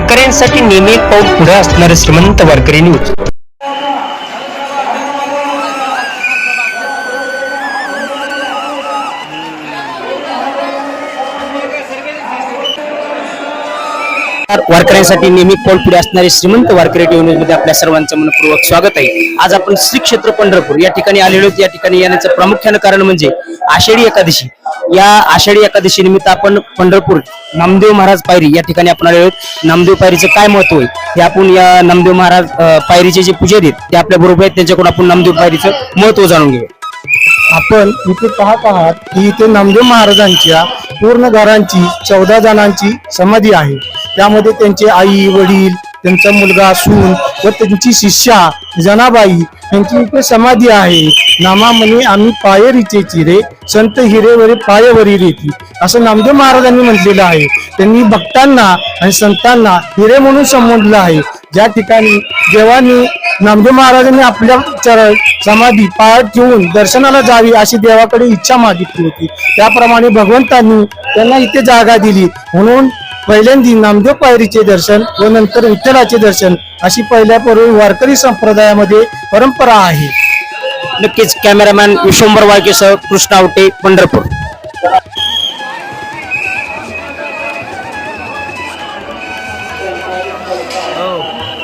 वारकऱ्यांसाठी नेहमी एक पाऊल पुढे असणारे श्रीमंत वारकरी न्यूज. वारकऱ्यांसाठी नेहमी पाऊल पुढे असणारे श्रीमंत वारकरी न्यूजमध्ये आपल्या सर्वांचं मनपूर्वक स्वागत आहे. आज आपण श्री क्षेत्र पंढरपूर या ठिकाणी आलेलो या ठिकाणी येण्याचं प्रामुख्यानं कारण म्हणजे आषाढी एकादशी. या आषाढी एकादशी निमित्त आपण पंढरपूर नामदेव महाराज पायरी या ठिकाणी आपण आलेलो आहोत. नामदेव पायरीचं काय महत्त्व आहे? हे आपण या नामदेव महाराज पायरीचे जे पूजे आहेत ते आपल्या बरोबर आहेत. त्यांच्याकडून आपण नामदेव पायरीचं महत्त्व जाणून घेऊ आपण इथे पाहत आहात की इथे नामदेव महाराजांच्या पूर्ण घरांची चौदा जणांची समाधी आहे. त्यामध्ये त्यांचे आई वडील त्यांचा मुलगा सून व त्यांची शिष्या जनाबाई त्यांची इथे समाधी आहे. नामामणी आम्ही पायरीचे चिरे संत हिरेवरी पायवरी रेती. असं नामदेव महाराजांनी म्हटलेलं आहे. त्यांनी भक्तांना आणि संतांना हिरे म्हणून संबोधलं आहे. ज्या ठिकाणी देवानी नामदेव महाराजांनी आपल्या चरण समाधी पायात ठेवून दर्शनाला जावी अशी देवाकडे इच्छा मागितली होती. त्याप्रमाणे भगवंतांनी त्यांना इथे जागा दिली. म्हणून पहिल्यांदी नामदेव पायरीचे दर्शन व नंतर विठ्ठलाचे दर्शन अशी पहिल्यापूर्वी वारकरी संप्रदायामध्ये परंपरा आहे नक्कीच कॅमेरामॅन विश्वंभर वाळकेसह कृष्ण आवटे पंढरपूर Oh.